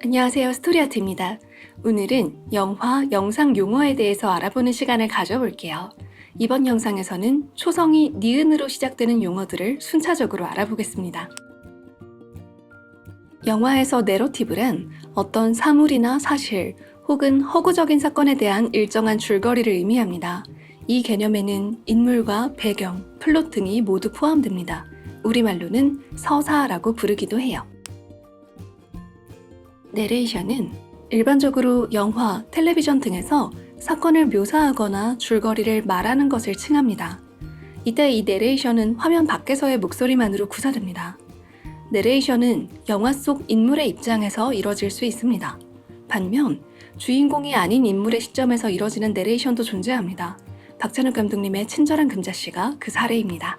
안녕하세요. 스토리아트입니다. 오늘은 영화, 영상 용어에 대해서 알아보는 시간을 가져볼게요. 이번 영상에서는 초성이 니은으로 시작되는 용어들을 순차적으로 알아보겠습니다. 영화에서 내러티브란 어떤 사물이나 사실 혹은 허구적인 사건에 대한 일정한 줄거리를 의미합니다. 이 개념에는 인물과 배경, 플롯 등이 모두 포함됩니다. 우리말로는 서사라고 부르기도 해요. 내레이션은 일반적으로 영화, 텔레비전 등에서 사건을 묘사하거나 줄거리를 말하는 것을 칭합니다. 이때 이 내레이션은 화면 밖에서의 목소리만으로 구사됩니다. 내레이션은 영화 속 인물의 입장에서 이뤄질 수 있습니다. 반면 주인공이 아닌 인물의 시점에서 이뤄지는 내레이션도 존재합니다. 박찬욱 감독님의 친절한 금자씨가 그 사례입니다.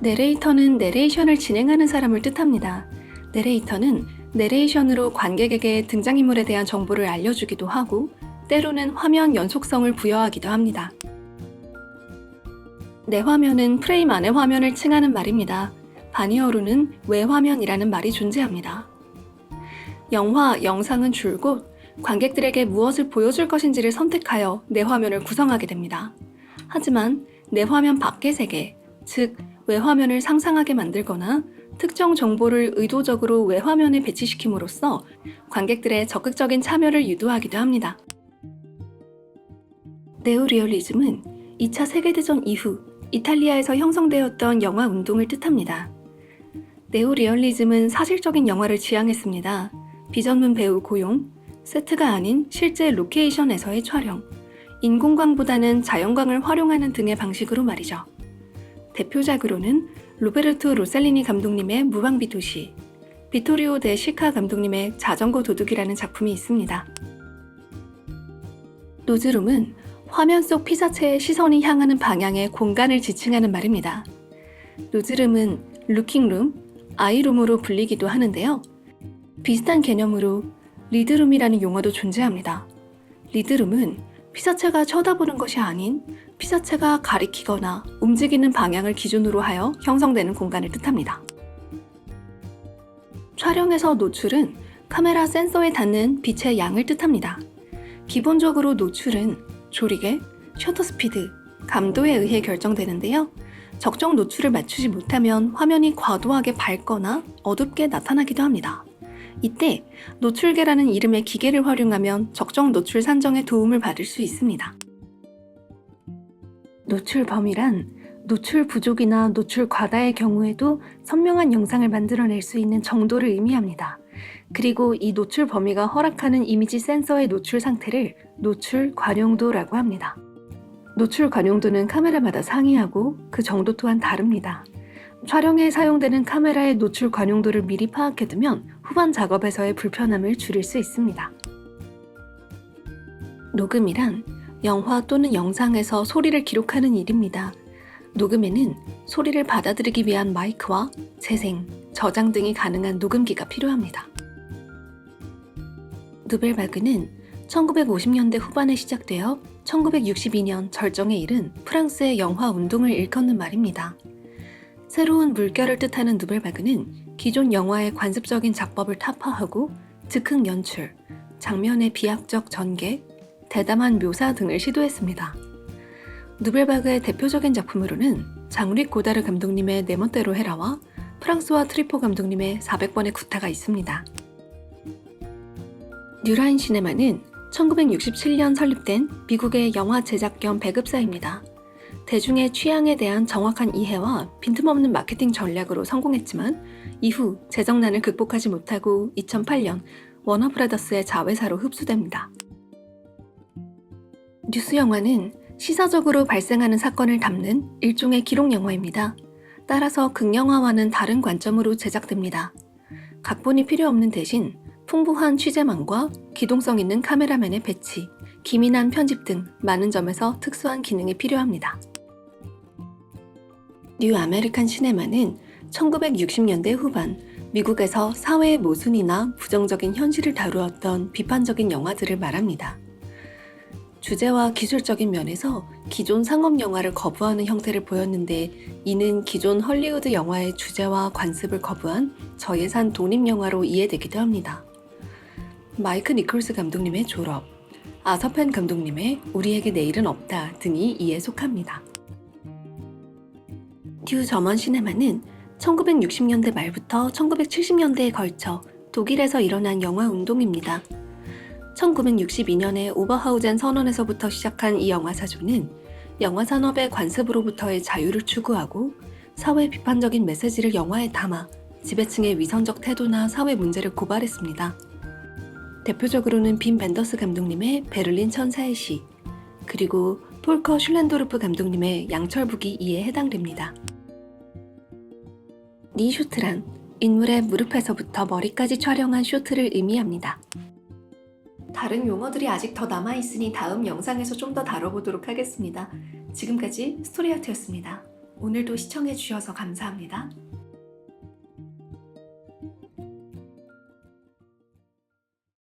내레이터는 내레이션을 진행하는 사람을 뜻합니다. 내레이터는 내레이션으로 관객에게 등장인물에 대한 정보를 알려주기도 하고 때로는 화면 연속성을 부여하기도 합니다. 내 화면은 프레임 안의 화면을 칭하는 말입니다. 바니어로는 외화면이라는 말이 존재합니다. 영화, 영상은 줄곧 관객들에게 무엇을 보여줄 것인지를 선택하여 내 화면을 구성하게 됩니다. 하지만 내 화면 밖의 세계, 즉 외화면을 상상하게 만들거나 특정 정보를 의도적으로 외화면에 배치시킴으로써 관객들의 적극적인 참여를 유도하기도 합니다. 네오리얼리즘은 2차 세계대전 이후 이탈리아에서 형성되었던 영화 운동을 뜻합니다. 네오리얼리즘은 사실적인 영화를 지향했습니다. 비전문 배우 고용, 세트가 아닌 실제 로케이션에서의 촬영, 인공광보다는 자연광을 활용하는 등의 방식으로 말이죠. 대표작으로는 로베르토 로셀리니 감독님의 무방비 도시, 비토리오 데 시카 감독님의 자전거 도둑이라는 작품이 있습니다. 노즈룸은 화면 속 피사체의 시선이 향하는 방향의 공간을 지칭하는 말입니다. 노즈룸은 루킹룸, 아이룸으로 불리기도 하는데요. 비슷한 개념으로 리드룸이라는 용어도 존재합니다. 리드룸은 피사체가 쳐다보는 것이 아닌 피사체가 가리키거나 움직이는 방향을 기준으로 하여 형성되는 공간을 뜻합니다. 촬영에서 노출은 카메라 센서에 닿는 빛의 양을 뜻합니다. 기본적으로 노출은 조리개, 셔터 스피드, 감도에 의해 결정되는데요. 적정 노출을 맞추지 못하면 화면이 과도하게 밝거나 어둡게 나타나기도 합니다. 이때 노출계라는 이름의 기계를 활용하면 적정 노출 산정에 도움을 받을 수 있습니다. 노출 범위란 노출 부족이나 노출 과다의 경우에도 선명한 영상을 만들어낼 수 있는 정도를 의미합니다. 그리고 이 노출 범위가 허락하는 이미지 센서의 노출 상태를 노출 관용도라고 합니다. 노출 관용도는 카메라마다 상이하고 그 정도 또한 다릅니다. 촬영에 사용되는 카메라의 노출 관용도를 미리 파악해두면 후반 작업에서의 불편함을 줄일 수 있습니다. 녹음이란 영화 또는 영상에서 소리를 기록하는 일입니다. 녹음에는 소리를 받아들이기 위한 마이크와 재생, 저장 등이 가능한 녹음기가 필요합니다. 누벨바그는 1950년대 후반에 시작되어 1962년 절정에 이른 프랑스의 영화 운동을 일컫는 말입니다. 새로운 물결을 뜻하는 누벨바그는 기존 영화의 관습적인 작법을 타파하고 즉흥 연출, 장면의 비약적 전개, 대담한 묘사 등을 시도했습니다. 누벨바그의 대표적인 작품으로는 장릭 고다르 감독님의 내 멋대로 해라와 프랑스와 트리포 감독님의 400번의 구타가 있습니다. 뉴라인 시네마는 1967년 설립된 미국의 영화 제작 겸 배급사입니다. 대중의 취향에 대한 정확한 이해와 빈틈없는 마케팅 전략으로 성공했지만 이후 재정난을 극복하지 못하고 2008년 워너브라더스의 자회사로 흡수됩니다. 뉴스 영화는 시사적으로 발생하는 사건을 담는 일종의 기록 영화입니다. 따라서 극영화와는 다른 관점으로 제작됩니다. 각본이 필요 없는 대신 풍부한 취재망과 기동성 있는 카메라맨의 배치, 기민한 편집 등 많은 점에서 특수한 기능이 필요합니다. 뉴 아메리칸 시네마는 1960년대 후반 미국에서 사회의 모순이나 부정적인 현실을 다루었던 비판적인 영화들을 말합니다. 주제와 기술적인 면에서 기존 상업 영화를 거부하는 형태를 보였는데 이는 기존 헐리우드 영화의 주제와 관습을 거부한 저예산 독립 영화로 이해되기도 합니다. 마이크 니콜스 감독님의 졸업, 아서펜 감독님의 우리에게 내일은 없다 등이 이에 속합니다. 듀 저먼 시네마는 1960년대 말부터 1970년대에 걸쳐 독일에서 일어난 영화 운동입니다. 1962년에 오버하우젠 선언에서부터 시작한 이 영화 사조는 영화 산업의 관습으로부터의 자유를 추구하고 사회 비판적인 메시지를 영화에 담아 지배층의 위선적 태도나 사회 문제를 고발했습니다. 대표적으로는 빈 벤더스 감독님의 베를린 천사의 시, 그리고 폴커 슐렌도르프 감독님의 양철북이 이에 해당됩니다. 니 쇼트란 인물의 무릎에서부터 머리까지 촬영한 쇼트를 의미합니다. 다른 용어들이 아직 더 남아있으니 다음 영상에서 좀 더 다뤄보도록 하겠습니다. 지금까지 스토리아트였습니다. 오늘도 시청해주셔서 감사합니다.